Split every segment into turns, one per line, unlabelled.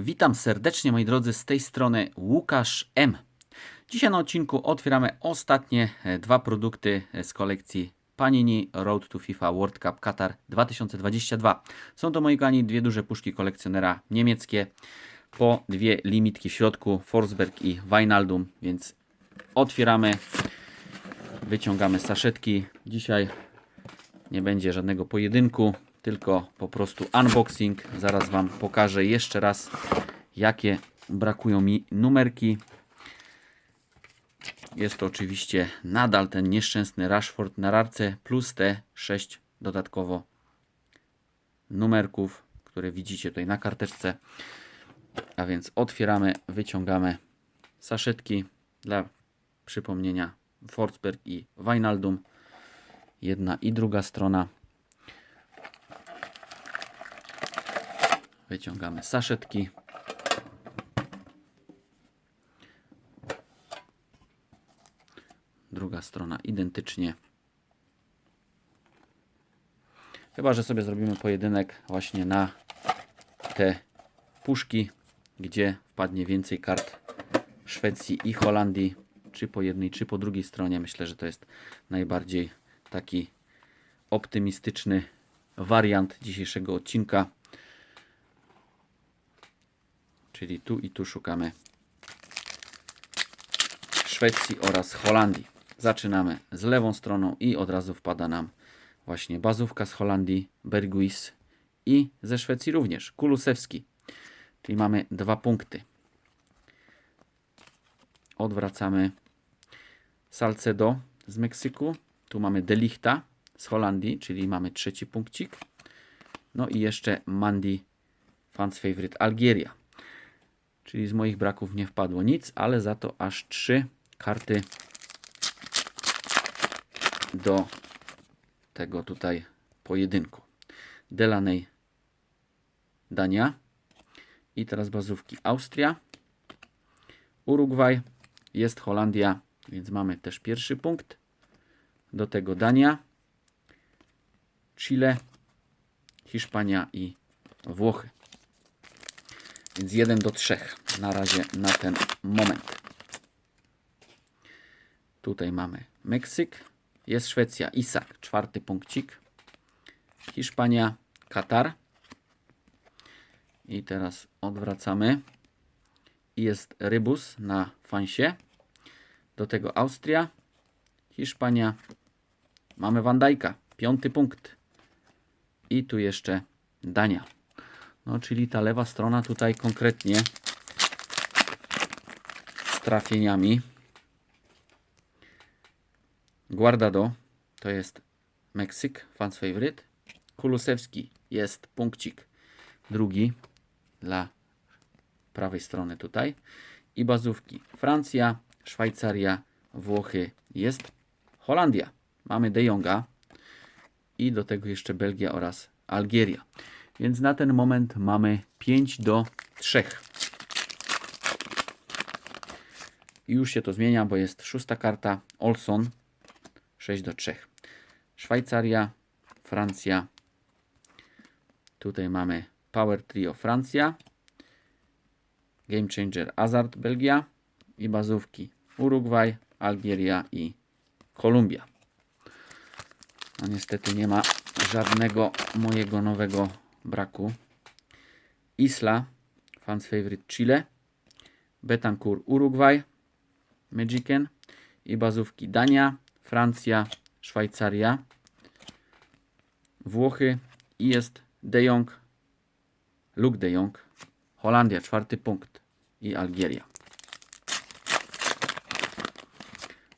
Witam serdecznie moi drodzy z tej strony Łukasz M. Dzisiaj na odcinku otwieramy ostatnie e, dwa produkty e, z kolekcji Panini Road to FIFA World Cup Qatar 2022. Są to moi kochani dwie duże puszki kolekcjonera niemieckie, po dwie limitki w środku Forsberg i Wijnaldum, więc otwieramy, wyciągamy saszetki. Dzisiaj nie będzie żadnego pojedynku, tylko po prostu unboxing. Zaraz Wam pokażę jeszcze raz, jakie brakują mi numerki. Jest to oczywiście nadal ten nieszczęsny Rashford na rarce, plus te 6 dodatkowo numerków, które widzicie tutaj na karteczce. A więc otwieramy, wyciągamy saszetki dla przypomnienia Forsberg i Wijnaldum. Jedna i druga strona. Wyciągamy saszetki. Druga strona identycznie. Chyba, że sobie zrobimy pojedynek właśnie na te puszki, gdzie wpadnie więcej kart Szwecji i Holandii, czy po jednej, czy po drugiej stronie. Myślę, że to jest najbardziej taki optymistyczny wariant dzisiejszego odcinka. Czyli tu i tu szukamy Szwecji oraz Holandii. Zaczynamy z lewą stroną i od razu wpada nam właśnie bazówka z Holandii, Berguis i ze Szwecji również, Kulusewski. Czyli mamy dwa punkty. Odwracamy Salcedo z Meksyku. Tu mamy Delichta z Holandii, czyli mamy trzeci punkcik. No i jeszcze Mandy Fans Favorite Algieria. Czyli z moich braków nie wpadło nic, ale za to aż trzy karty do tego tutaj pojedynku. Delaney Dania i teraz bazówki Austria, Urugwaj, jest Holandia, więc mamy też pierwszy punkt. Do tego Dania, Chile, Hiszpania i Włochy. Więc 1 do 3 na razie na ten moment. Tutaj mamy Meksyk, jest Szwecja, Isak, czwarty punkcik. Hiszpania, Katar. I teraz odwracamy. I jest Rybus na fansie. Do tego Austria, Hiszpania. Mamy Van Dijk'a, piąty punkt. I tu jeszcze Dania. No, czyli ta lewa strona tutaj konkretnie z trafieniami. Guardado to jest Meksyk, fans favorite. Kulusewski jest punkcik drugi dla prawej strony tutaj. I bazówki Francja, Szwajcaria, Włochy jest Holandia. Mamy De Jonga i do tego jeszcze Belgia oraz Algieria. Więc na ten moment mamy 5 do 3. I już się to zmienia, bo jest szósta karta Olson 6 do 3. Szwajcaria, Francja. Tutaj mamy Power Trio Francja. Game Changer Hazard Belgia i bazówki Urugwaj, Algieria i Kolumbia. No niestety nie ma żadnego mojego nowego braku. Isla, fans favorite Chile, Betancourt Urugwaj, Magicen i bazówki Dania, Francja, Szwajcaria, Włochy i jest De Jong, Luke De Jong, Holandia, czwarty punkt i Algieria.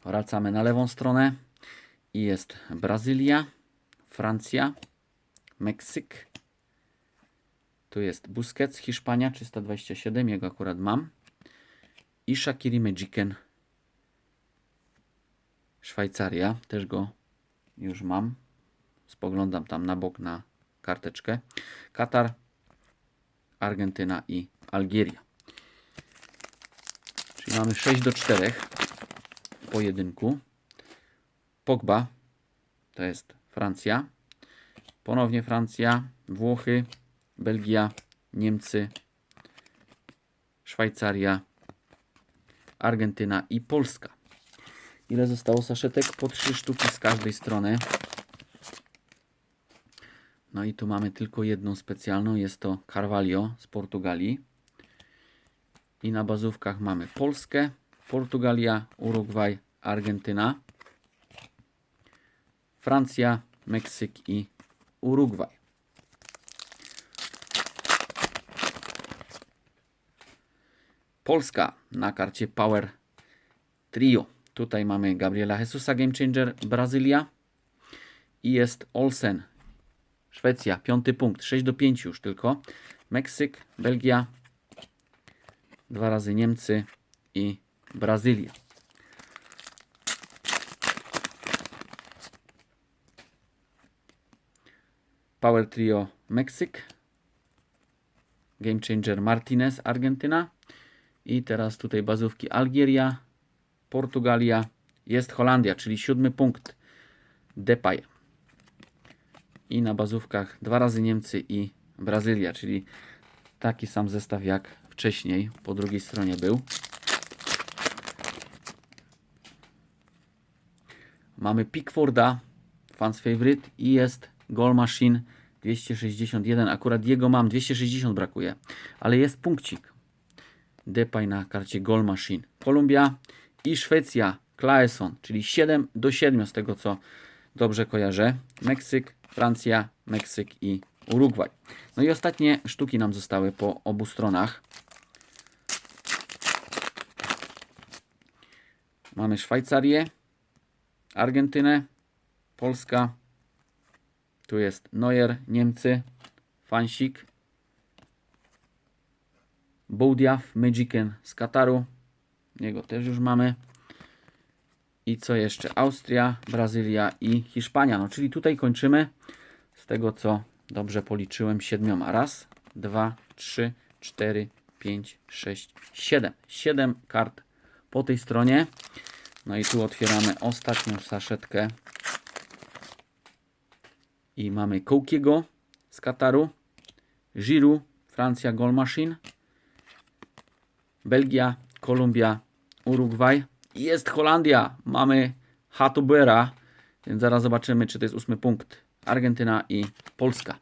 Wracamy na lewą stronę i jest Brazylia, Francja, Meksyk. Tu jest Busquets, Hiszpania 327, jego akurat mam. I Shakiri Magiken, Szwajcaria, też go już mam. Spoglądam tam na bok na karteczkę. Katar, Argentyna i Algieria. Czyli mamy 6 do 4 w pojedynku. Pogba to jest Francja. Ponownie Francja, Włochy, Belgia, Niemcy Szwajcaria, Argentyna i Polska. Ile zostało saszetek? Po trzy sztuki z każdej strony. No i tu mamy tylko jedną specjalną, jest to Carvalho z Portugalii. I na bazówkach mamy Polskę, Portugalia, Urugwaj, Argentyna, Francja, Meksyk i Urugwaj. Polska na karcie Power Trio. Tutaj mamy Gabriela Jesusa Game Changer, Brazylia i jest Olsen, Szwecja, piąty punkt, 6 do 5 już tylko. Meksyk, Belgia, dwa razy Niemcy i Brazylia. Power Trio Meksyk, Game Changer Martinez Argentyna i teraz tutaj bazówki Algieria, Portugalia, jest Holandia, czyli siódmy punkt Depay. I na bazówkach dwa razy Niemcy i Brazylia, czyli taki sam zestaw jak wcześniej po drugiej stronie był. Mamy Pickforda, fans favorite i jest Goal Machine 261. Akurat jego mam, 260 brakuje, ale jest punkcik. Depay na karcie Goal Machine. Kolumbia i Szwecja, Claesson, czyli 7 do 7 z tego co dobrze kojarzę. Meksyk, Francja, Meksyk i Urugwaj. No i ostatnie sztuki nam zostały po obu stronach. Mamy Szwajcarię, Argentynę, Polska. Tu jest Neuer, Niemcy, Fansik, Boudiaf, Magicen z Kataru. Jego też już mamy. I co jeszcze? Austria, Brazylia i Hiszpania. No, czyli tutaj kończymy z tego, co dobrze policzyłem, siedmioma. Raz, dwa, trzy, cztery, pięć, sześć, siedem. Siedem kart po tej stronie. No i tu otwieramy ostatnią saszetkę. I mamy Koukiego z Kataru, Giroud, Francja, Goal Machine, Belgia, Kolumbia, Urugwaj. Jest Holandia. Mamy Hatubera. Więc zaraz zobaczymy, czy to jest ósmy punkt. Argentyna i Polska.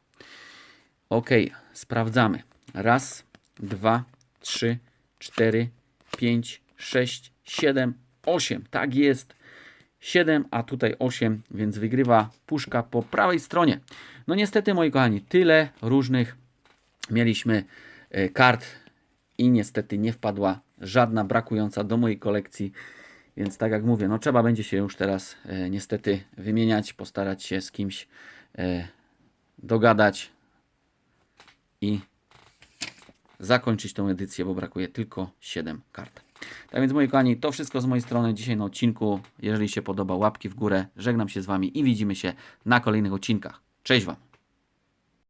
Ok, sprawdzamy. Raz, dwa, trzy, cztery, pięć, sześć, siedem, osiem. Tak jest. 7, a tutaj 8, więc wygrywa puszka po prawej stronie. No niestety, moi kochani, tyle różnych mieliśmy e, kart i niestety nie wpadła żadna brakująca do mojej kolekcji. Więc tak jak mówię, no trzeba będzie się już teraz e, niestety wymieniać, postarać się z kimś e, dogadać i zakończyć tą edycję, bo brakuje tylko 7 kart. Tak więc moi kochani, to wszystko z mojej strony dzisiaj na odcinku. Jeżeli się podoba, łapki w górę. Żegnam się z Wami i widzimy się na kolejnych odcinkach. Cześć Wam!